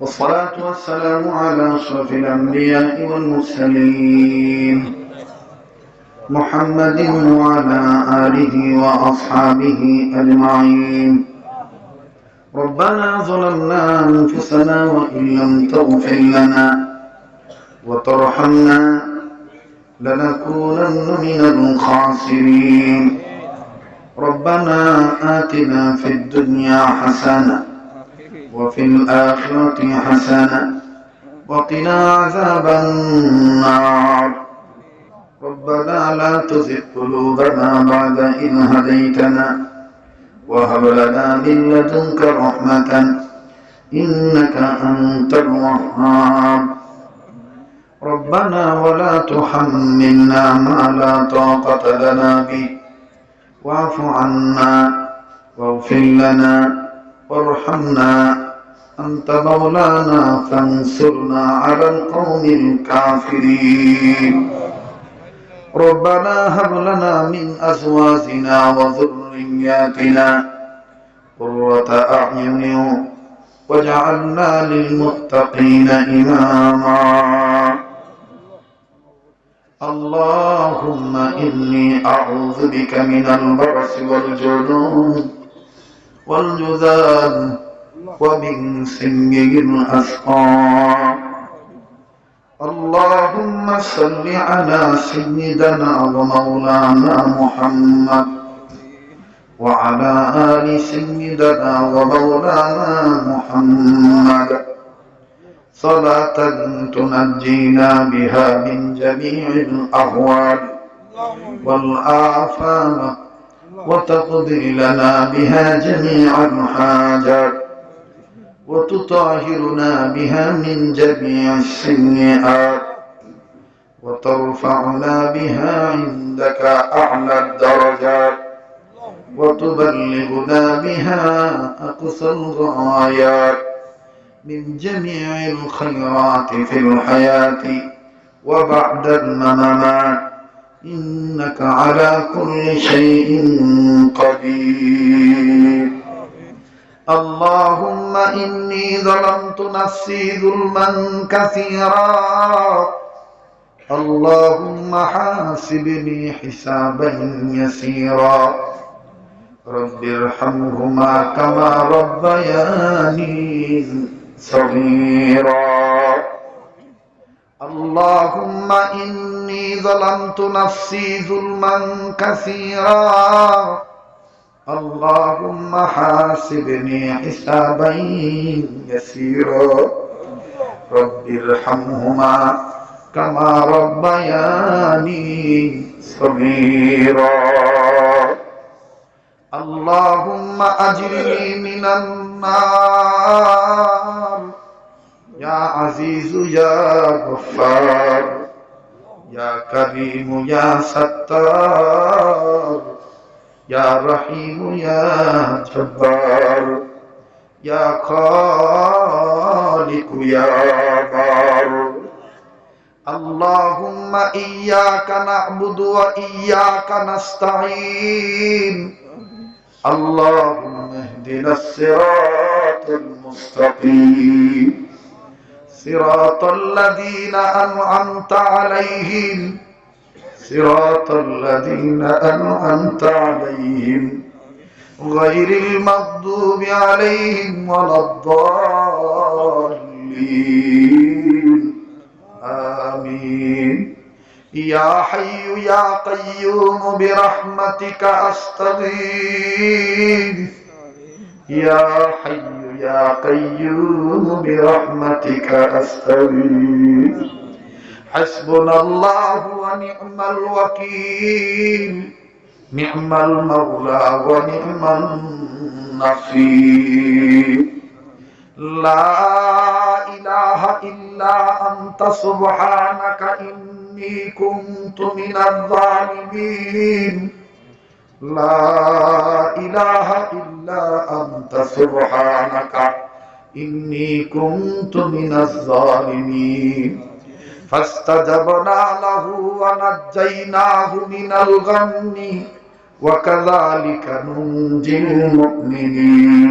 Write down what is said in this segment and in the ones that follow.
والصلاة والسلام على أشرف الأنبياء والمرسلين محمد وعلى آله وأصحابه أجمعين. ربنا ظلمنا أنفسنا وإن لم تغفر لنا وترحمنا لنكونن من الخاسرين. ربنا آتنا في الدنيا حسنة وفي الآخرة حسنة وقنا عذاب النار. ربنا لا تزغ قلوبنا بعد إذ هديتنا وهب لنا من لدنك رحمة إنك أنت الوهاب. ربنا ولا تحملنا ما لا طاقة لنا به. واعف عنا واغفر لنا وارحمنا. أنت مولانا فانصرنا على القوم الكافرين. ربنا هب لنا من أزواجنا وذرياتنا قرة أعين وجعلنا للمتقين إماما. اللهم إني أعوذ بك من البرص والجنون والجذام ومن سيء الأسقام اللهم صل على سيدنا ومولانا محمد وعلى آل سيدنا ومولانا محمد. صلاة تنجينا بها من جميع الأهوال والآفات وتقضي لنا بها جميع الحاجات. وتطهرنا بها من جميع السيئات وترفعنا بها عندك أعلى الدرجات. وتبلغنا بها أقصى الغايات. من جميع الخيرات في الحياة وبعد الممات. إنك على كل شيء قدير. اللهم إني ظلمت نفسي ظلما كثيرا. اللهم حاسبني حسابا يسيرا. رب ارحمهما كما ربياني صغيرا. اللهم إني ظلمت نفسي ظلما كثيرا. اللهم حاسبني حسابا يسيرا. رب ارحمهما كما ربياني صغيرا. اللهم أجرني من النار. يا عزيز يا غفار. يا كريم يا ستار. يا رحيم يا جبار يا خالق يا بار اللهم إياك نعبد وإياك نستعين اللهم اهدنا الصراط المستقيم صراط الذين أنعمت عليهم صراط الذين أنعمت عليهم غير المغضوب عليهم ولا الضالين. آمين. يا حي يا قيوم برحمتك أستغيث. يا حي يا قيوم برحمتك أستغيث. হাসবুনাল্লাহু ওয়া নি'মাল ওয়াকিল। নি'মাল মাওলা ওয়া নি'মান নাসির। লা ইলাহা ইল্লা আনতা সুবহানাকা ইন্নী কুনতু মিনাজ জালিমিন লা ইলাহা ইল্লা আনতা সুবহানাকা ইন্নী কুনতু মিনাজ জালিমিন فاستجبنا له ونجيناه من الغم وكذلك ننجي المؤمنين.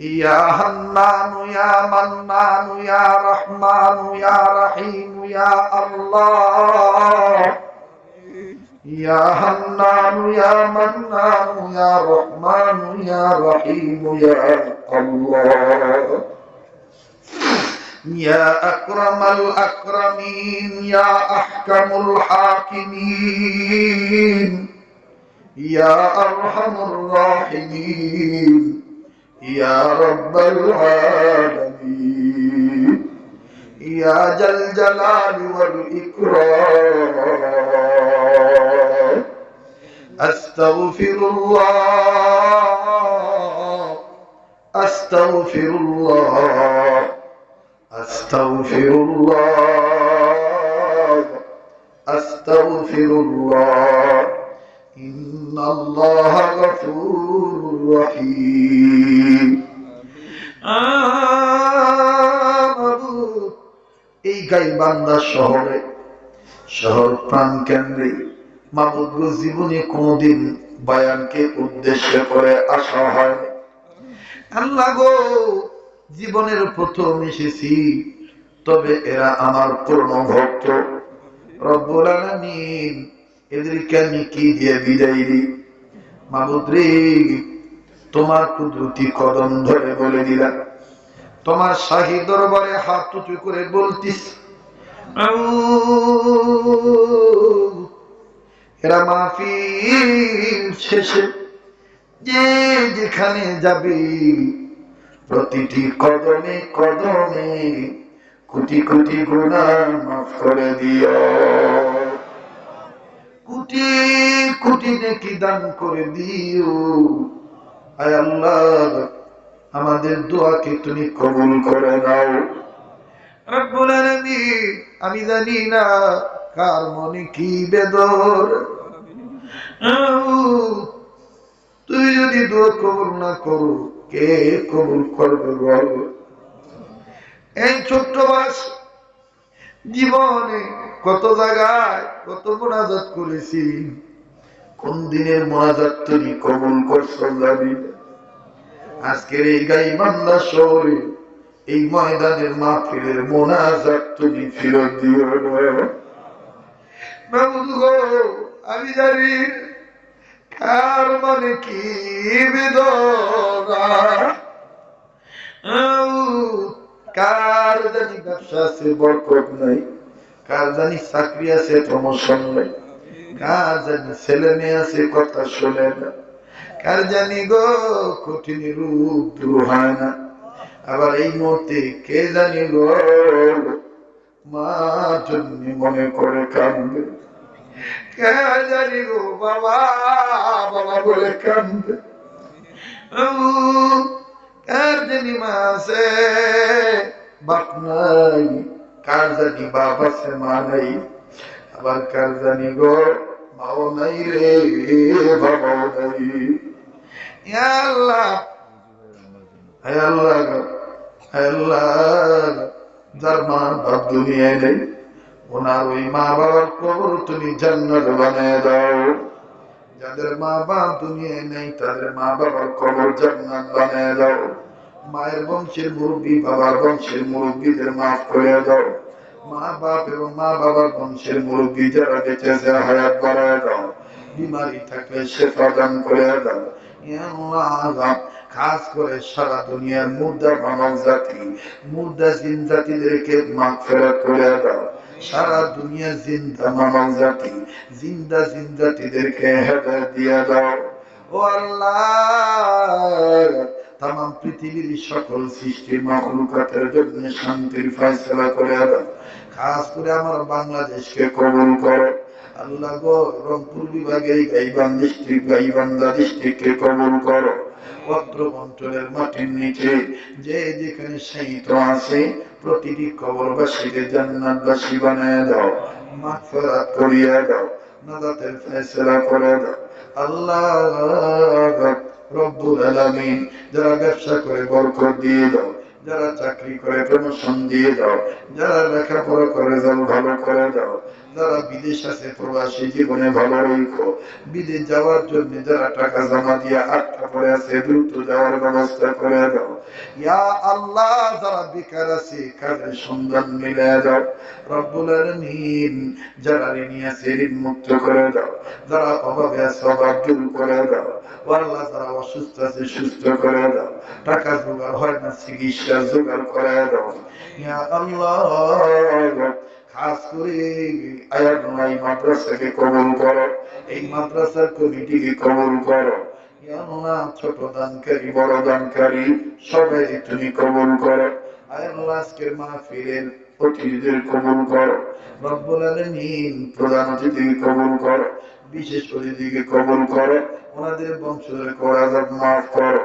يا حنان يا منان يا رحمن يا رحيم يا الله. يا حنان يا منان يا رحمن يا رحيم يا الله. يا أكرم الأكرمين يا أحكم الحاكمين يا أرحم الراحمين يا رب العالمين يا ذا الجلال والإكرام. أستغفر الله أستغفر الله. أستغفر الله أستغفر الله إن الله غفور رحيم মাবুদ, এই গাইবান্ধা শহরে শহর প্রাণ কেন্দ্রে মাবুদ জীবনে কোনদিন বায়ানকে উদ্দেশ্য করে আসা হয় আল্লাহ গো জীবনের প্রথম এসেছি, তবে এরা আমার পূর্ণ ভক্ত। রব্বুল আলামিন এদেরকে আমি কি দিয়ে বিদায় দিই? মাবুদ তোমার কুদরতি কদম ধরে বলে দিলাম। তোমার শাহী দরবারে হাত উঁচু করে বলতিস এরা মাহফিল শেষে যে যেখানে যাবে প্রতিটি কদমে কদমে কোটি কোটি গুণা মাফ করে দিও। কোটি কোটি নেকি দান করে দিও। আয় আল্লাহ, আমাদের দোয়াকে তুমি কবুল করে নাও। রব্বুল আলামিন, আমি জানি না কার মনে কি বেদর। তুই যদি দোয়া কবুল না করো কে কবুল করবে বল? এই ছোট্ট বাস জীবনে কত জায়গায় কত মোনাজাত করেছি। কোন দিনের মোনাজাত তুমি কবুল করছ জানি আজকের এই গাই বান্দা শহরে, এই ময়দানের মাহফিলের মোনাজাত তুমি ফেরত দিও আমি জানি কার মানে কি বেদনা? কার জানি ব্যবসা আছে, বরকত নাই। কার জানি চাকরি আছে প্রমোশন নাই। কার জানি ছেলে মেয়ে আছে, কথা শোনে না। কার জানি গো, কঠিন রূপ দূর হয় না। আবার এই মুহূর্তে কে জানি গো, মা জন্য মনে করে কান্দে। জানি গো বাবা বাবা বলে কান্দে কার জানি মা আছে? বাপ নাই, কার জানি বাপ আছে, মা নাই? আবার কার জানি গো মাও নাই রে, বাবাও নাই? আল্লাহ আল্লাহ আল্লাহ যার মা বাপ দুনিয়ায় নেই। ওনার ওই মা বাবার কবর তুমি জান্নাত বানিয়ে দাও। যাদের মা বাপ দুনিয়ায় নেই, তাদের মা বাবার কবর জান্নাত বানিয়ে দাও। মায়ের বংশের মুরব্বী, বাবার বংশের মুরব্বীদের মাফ করে দাও। মা বাপ এবং মা বাবার বংশের মুরব্বী যারা বেঁচেছে হায়াত বাড়ায় দাও। বিমারি থাকলে শেফা দান করে দাও। খাস করে সারা দুনিয়ার মুর্দা মানব জাতি মুর্দা জিন জাতিদেরকে মাফ ফেরত করে দাও। সারা দুনিয়া জিন্দা মানব জাতি জিন্দা জিন জাতিদেরকে হেদায়ত দিয়ে দাও। ও আল্লাহ তাম পৃথিবীর সকল সৃষ্টির মাখলুকাতের জন্য শান্তির ফয়সলা করে দাও খাস করে আমার বাংলাদেশকে কবুল করো। আল্লাহ গো রংপুর বিভাগের গাইবান ডিস্ট্রিক্ট গাইবান্ধা ডিস্ট্রিক্টকে কবুল করো। অত্র অঞ্চলের মাটির নিচে যে যেখানে শায়িত আছে প্রতিটি কবরবাসীকে জান্নাতবাসী বানায় দাও, মাগফিরাত করিয়া দাও, নাজাতের ফয়সালা করে দাও। আল্লাহ রব্বুল আলামিন যারা ব্যবসা করে বরকত দিয়ে দাও, যারা চাকরি করে প্রমোশন দিয়ে দাও, যারা লেখাপড়া করে যাও ভালো করে দাও যারা বিদেশ আছে, প্রবাসী জীবনে ভালো রেখো বিদেশ যাওয়ার জন্য যারা টাকা জমা দিয়ে আটকা পড়ে আছে, দ্রুত যাওয়ার ব্যবস্থা করে দাও। ইয়া আল্লাহ, যারা বেকার আছে, কাজের সন্ধান মিলে দাও। রব্বুল আলামিন, যারা ঋণী আছে ঋণ মুক্ত করে দাও। যারা অভাবে আছে, অভাব দূর করে দাও। আল্লাহ, যারা অসুস্থ আছে, সুস্থ করে দাও। টাকা জোগাড় হয় না, চিকিৎসা জোগাড় করে দাও। ইয়া আল্লাহ খাস করে নাই মাদ্রাসাকে কবুল করো এই মাদ্রাসার কমিটিকে কবুল করো ছোট দানকারী সবাই করো করো প্রধান অতিথিকে করো বিশেষ অতিথিকে কবুল করো ওনাদের বংশের করাজাব মাফ করো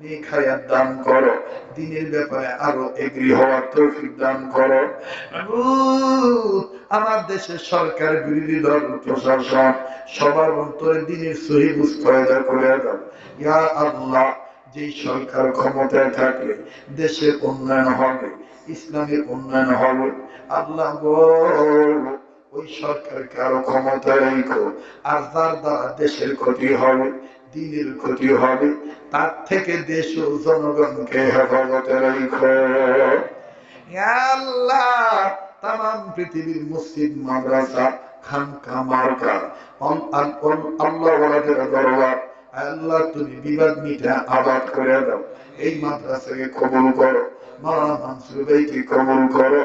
নেক আমার দেশের সরকার বিরোধী দল প্রশাসন, সবার অন্তরে দিনের সহি আল্লাহ সরকার ক্ষমতায় থাকলে দেশের উন্নয়ন হবে, ইসলামের উন্নয়ন হবে। আল্লাহ ওই সরকারকে আরও ক্ষমতায় রেখো, আর যার দ্বারা দেশের ক্ষতি হবে দিনের ক্ষতি হবে, তার থেকে দেশ ও জনগণকে হেফাজতে আল্লাহ, তাম পৃথিবীর মসজিদ, মাদ্রাসা, খানকা, মার্কা আল্লাহ আল্লাহ, তুমি বিবাদ মিটা আবাদ করে দাও। এই মাদ্রাসাকে কবুল করো মানসুর ভাইকে কবুল করো।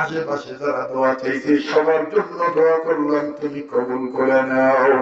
আশেপাশে যারা দোয়া চাইছে, সবার জন্য দোয়া করলাম, তুমি কবুল করে নাও।